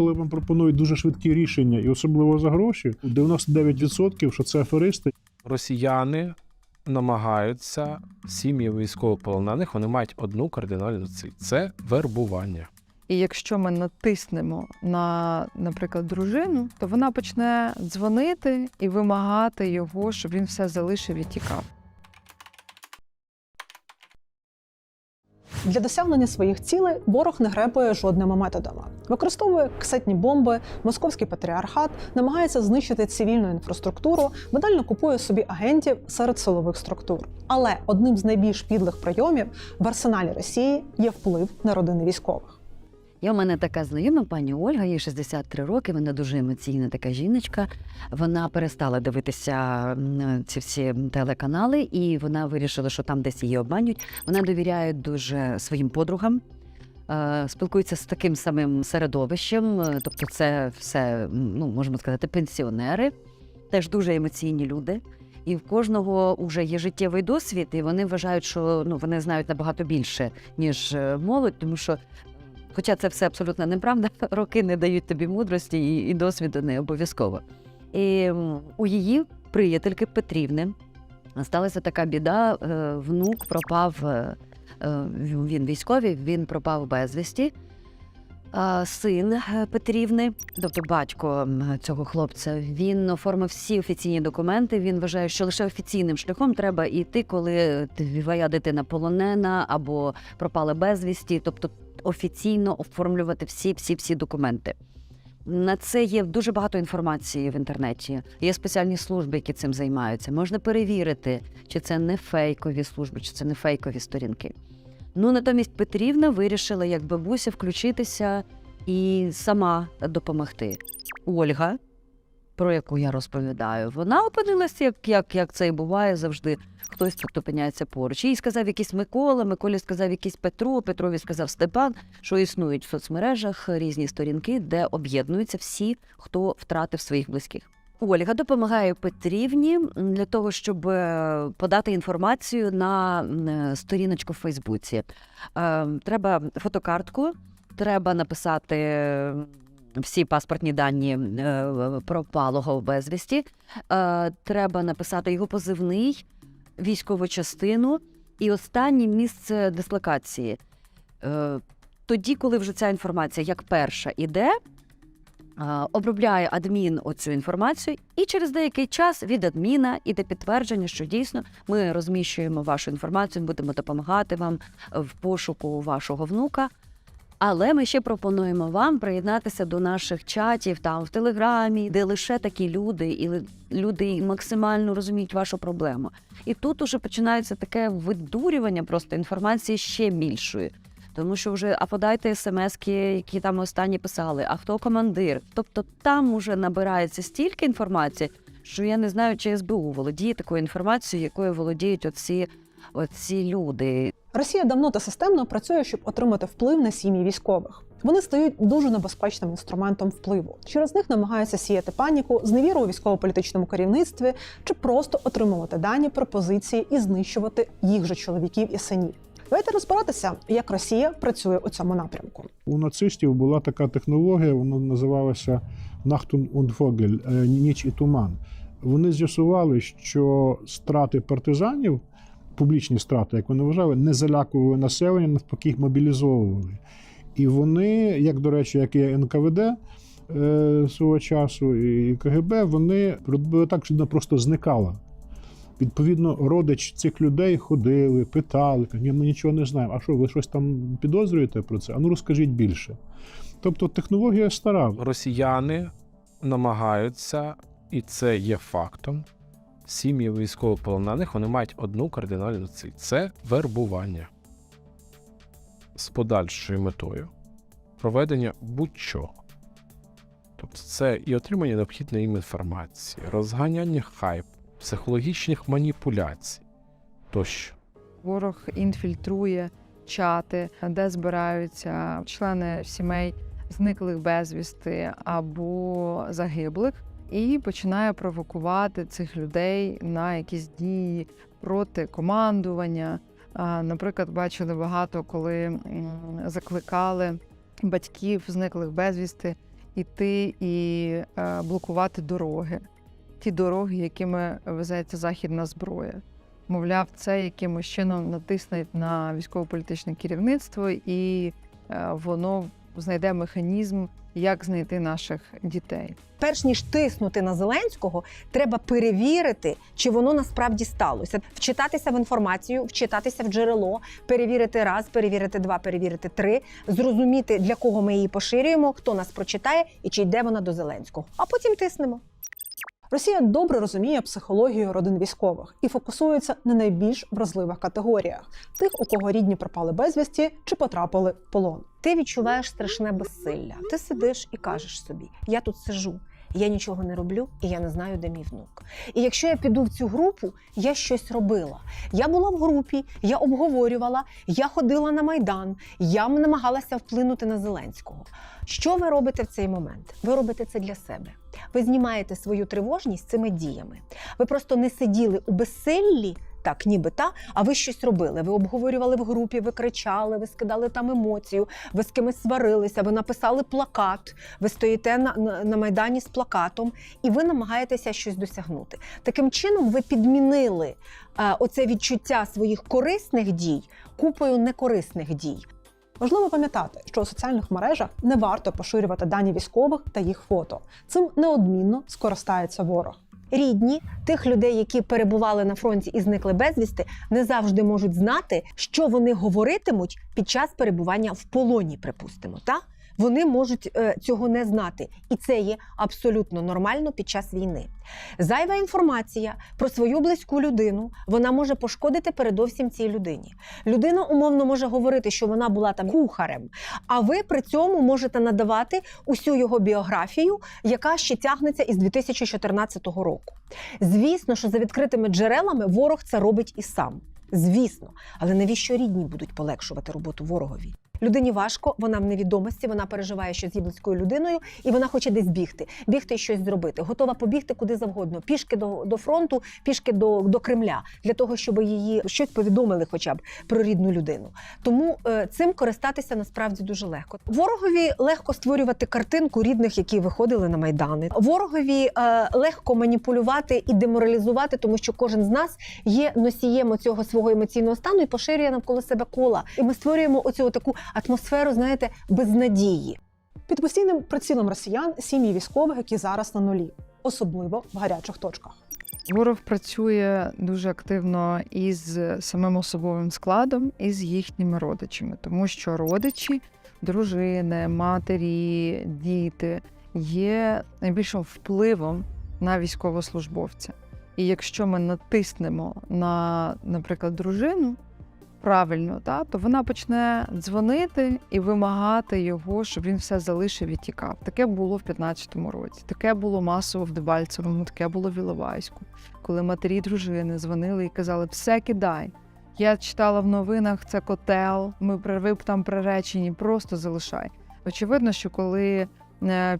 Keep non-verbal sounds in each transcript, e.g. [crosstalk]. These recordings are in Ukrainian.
коли вам пропонують дуже швидкі рішення, і особливо за гроші, 99% що це аферисти. Росіяни намагаються сім'ї військовополонених, вони мають одну кардинальну ціль це вербування. І якщо ми натиснемо на, наприклад, дружину, то вона почне дзвонити і вимагати його, щоб він все залишив і тікав. Для досягнення своїх цілей ворог не гребує жодними методами. Використовує касетні бомби, московський патріархат, намагається знищити цивільну інфраструктуру, видально купує собі агентів серед силових структур. Але одним з найбільш підлих прийомів в арсеналі Росії є вплив на родини військових. Є у мене така знайома пані Ольга, їй 63 роки, вона дуже емоційна така жіночка. Вона перестала дивитися ці всі телеканали, і вона вирішила, що там десь її обманюють. Вона довіряє дуже своїм подругам. е, Спілкується з таким самим середовищем, е, тобто це все, ну можемо сказати, пенсіонери, теж дуже емоційні люди. І в кожного вже є життєвий досвід, і вони вважають, що ну вони знають набагато більше, ніж е, молодь, тому що Хоча це все абсолютно неправда, [laughs] роки не дають тобі мудрості і, і досвіду не обов'язково. І у її приятельки Петрівни сталася така біда. е, Внук пропав, е, е, він військовий, він пропав безвісті. Син Петрівни, тобто батько цього хлопця, він оформив всі офіційні документи. Він вважає, що лише офіційним шляхом треба йти, коли твоя дитина полонена або пропала безвісті. Тобто офіційно оформлювати всі, всі, всі документи. На це є дуже багато інформації в інтернеті. Є спеціальні служби, які цим займаються. Можна перевірити, чи це не фейкові служби, чи це не фейкові сторінки. Ну натомість Петрівна вирішила, як бабуся, включитися і сама допомогти. Ольга, про яку я розповідаю, вона опинилася, як, як, як це і буває завжди. Хтось опиняється поруч. Їй сказав якийсь Микола, Миколі сказав якийсь Петро, Петрові сказав Степан, що існують в соцмережах різні сторінки, де об'єднуються всі, хто втратив своїх близьких. Ольга допомагає Петрівні для того, щоб е, подати інформацію на е, сторіночку в Фейсбуці. Е, Треба фотокартку, треба написати всі паспортні дані е, пропалого безвісті. Е, Треба написати його позивний, військову частину і останнє місце дислокації. Е, Тоді, коли вже ця інформація як перша іде, обробляє адмін оцю інформацію, і через деякий час від адміна іде підтвердження, що дійсно ми розміщуємо вашу інформацію, будемо допомагати вам в пошуку вашого внука. Але ми ще пропонуємо вам приєднатися до наших чатів там в Телеграмі, де лише такі люди, і люди максимально розуміють вашу проблему. І тут уже починається таке видурювання просто інформації ще більшої. Тому що вже а подайте смски, які там останні писали, а хто командир. Тобто там уже набирається стільки інформації, що я не знаю, чи СБУ володіє такою інформацією, якою володіють оці, оці люди. Росія давно та системно працює, щоб отримати вплив на сім'ї військових. Вони стають дуже небезпечним інструментом впливу. Через них намагаються сіяти паніку, зневіру у військово-політичному керівництві чи просто отримувати дані пропозиції і знищувати їх же чоловіків і синів. Давайте розбиратися, як Росія працює у цьому напрямку. У нацистів була така технологія, вона називалася Нахтун und Vogel – е, ніч і туман. Вони з'ясували, що страти партизанів, публічні страти, як вони вважали, не залякували населення, навпаки, їх мобілізовували. І вони, як до речі, як і НКВД е, свого часу, і КГБ, вони робили так, що вона просто зникала. Відповідно, родич цих людей ходили, питали, «Ні, ми нічого не знаємо. А що, ви щось там підозрюєте про це? А ну розкажіть більше. Тобто технологія стара. Росіяни намагаються, і це є фактом. Сім'ї військовополонених вони мають одну кардинальну ціль це вербування з подальшою метою проведення будь-чого. Тобто це і отримання необхідної їм інформації, розганяння хайпу, психологічних маніпуляцій тощо. Ворог інфільтрує чати, де збираються члени сімей зниклих безвісти або загиблих, і починає провокувати цих людей на якісь дії проти командування. Наприклад, бачили багато, коли закликали батьків зниклих безвісти іти і е, блокувати дороги, ті дороги, якими везеться західна зброя. Мовляв, це якимось чином натисне на військово-політичне керівництво, і е, воно знайде механізм, як знайти наших дітей. перш ніж тиснути на Зеленського, треба перевірити, чи воно насправді сталося. Вчитатися в інформацію, вчитатися в джерело, перевірити раз, перевірити два, перевірити три, зрозуміти, для кого ми її поширюємо, хто нас прочитає і чи йде вона до Зеленського. А потім тиснемо. Росія добре розуміє психологію родин військових і фокусується на найбільш вразливих категоріях: тих, у кого рідні пропали безвісті чи потрапили в полон. Ти відчуваєш страшне безсилля. Ти сидиш і кажеш собі: я тут сижу. Я нічого не роблю, і я не знаю, де мій внук. І якщо я піду в цю групу, я щось робила. Я була в групі, я обговорювала, я ходила на майдан, я намагалася вплинути на Зеленського. Що ви робите в цей момент? Ви робите це для себе. Ви знімаєте свою тривожність цими діями. Ви просто не сиділи у безсиллі, так ніби та, а ви щось робили. Ви обговорювали в групі, ви кричали, ви скидали там емоцію, ви з кимось сварилися, ви написали плакат, ви стоїте на, на, на майдані з плакатом, і ви намагаєтеся щось досягнути. Таким чином, ви підмінили е, оце відчуття своїх корисних дій купою некорисних дій. Важливо пам'ятати, що у соціальних мережах не варто поширювати дані військових та їх фото. Цим неодмінно скористається ворог. Рідні тих людей, які перебували на фронті і зникли безвісти, не завжди можуть знати, що вони говоритимуть під час перебування в полоні, припустимо. Та? Вони можуть е, цього не знати, і це є абсолютно нормально під час війни. Зайва інформація про свою близьку людину вона може пошкодити передовсім цій людині. Людина умовно може говорити, що вона була там кухарем, а ви при цьому можете надавати усю його біографію, яка ще тягнеться із 2014 року. Звісно, що за відкритими джерелами ворог це робить і сам. Звісно, але навіщо рідні будуть полегшувати роботу ворогові? Людині важко, вона в невідомості, вона переживає, що з її близькою людиною, і вона хоче десь бігти, бігти і щось зробити. Готова побігти куди завгодно, пішки до, до фронту, пішки до, до Кремля, для того, щоб її щось повідомили, хоча б про рідну людину. Тому е, цим користатися насправді дуже легко. Ворогові легко створювати картинку рідних, які виходили на майдани. Ворогові е, легко маніпулювати і деморалізувати, тому що кожен з нас є носієм цього свого емоційного стану і поширює навколо себе кола. І ми створюємо оцю таку атмосферу, знаєте, безнадії. Під постійним прицілом росіян сім'ї військових, які зараз на нулі, особливо в гарячих точках. Ворог працює дуже активно із самим особовим складом і з їхніми родичами, тому що родичі, дружини, матері, діти є найбільшим впливом на військовослужбовця. І якщо ми натиснемо на, наприклад, дружину правильно, та, то вона почне дзвонити і вимагати його, щоб він все залишив і тікав. Таке було в 15-му році, таке було масово в Дебальцевому, таке було в Іловайську, коли матері дружини дзвонили і казали, все кидай. Я читала в новинах, це котел, ми ви там приречені, просто залишай. Очевидно, що коли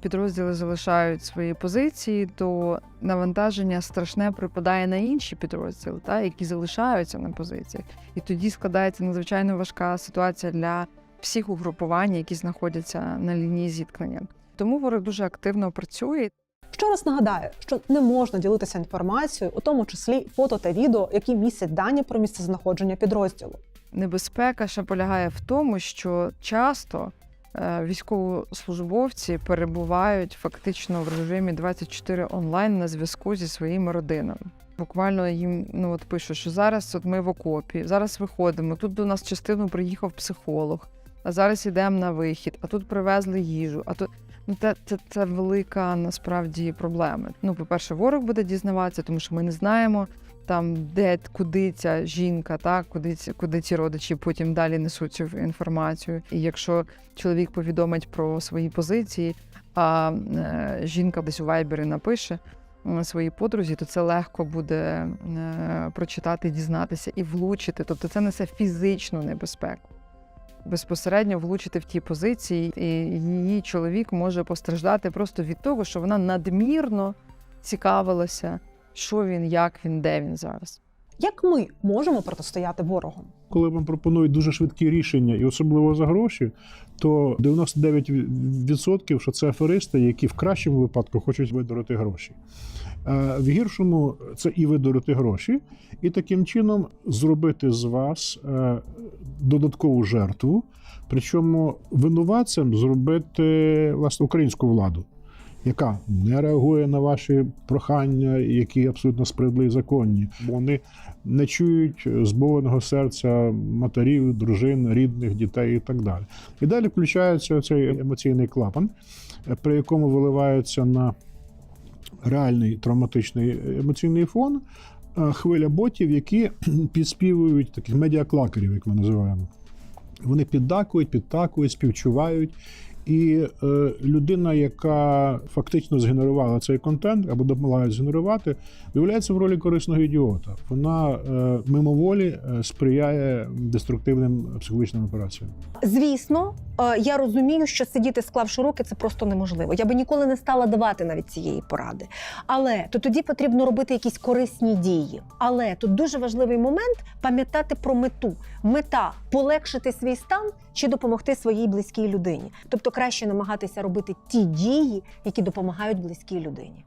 підрозділи залишають свої позиції, то навантаження страшне припадає на інші підрозділи, та, які залишаються на позиціях. І тоді складається надзвичайно важка ситуація для всіх угрупувань, які знаходяться на лінії зіткнення. Тому ворог дуже активно працює. Ще раз нагадаю, що не можна ділитися інформацією, у тому числі фото та відео, які містять дані про місцезнаходження підрозділу. Небезпека ще полягає в тому, що часто е, військовослужбовці перебувають фактично в режимі 24 онлайн на зв'язку зі своїми родинами. Буквально їм ну от пишуть, що зараз от ми в окопі, зараз виходимо. Тут до нас частину приїхав психолог, а зараз йдемо на вихід, а тут привезли їжу. А тут ну це, це, це велика насправді проблема. Ну, по-перше, ворог буде дізнаватися, тому що ми не знаємо там, де куди ця жінка, так куди ці, куди ці родичі потім далі несуть цю інформацію. І якщо чоловік повідомить про свої позиції, а е, жінка десь у вайбері напише е, своїй подрузі, то це легко буде е, прочитати, дізнатися і влучити. Тобто це несе фізичну небезпеку. Безпосередньо влучити в ті позиції, і її чоловік може постраждати просто від того, що вона надмірно цікавилася, що він, як він, де він зараз. Як ми можемо протистояти ворогу? Коли вам пропонують дуже швидкі рішення, і особливо за гроші, то 99% що це аферисти, які в кращому випадку хочуть видорити гроші. Е, В гіршому це і видорити гроші, і таким чином зробити з вас е, додаткову жертву. Причому винуватцем зробити власне українську владу, яка не реагує на ваші прохання, які абсолютно справедливі і законні. Вони не чують зболеного серця матерів, дружин, рідних, дітей і так далі. І далі включається цей емоційний клапан, при якому виливається на реальний травматичний емоційний фон е, хвиля ботів, які [clears throat] підспівують таких медіаклакерів, як ми називаємо. Вони піддакують, підтакують, співчувають. І е, людина, яка фактично згенерувала цей контент або допомагає згенерувати, виявляється в ролі корисного ідіота. Вона е, мимоволі е, сприяє деструктивним психологічним операціям. Звісно, е, я розумію, що сидіти, склавши руки, це просто неможливо. Я би ніколи не стала давати навіть цієї поради. Але то тоді потрібно робити якісь корисні дії. Але тут дуже важливий момент пам'ятати про мету. Мета полегшити свій стан чи допомогти своїй близькій людині. Тобто краще намагатися робити ті дії, які допомагають близькій людині.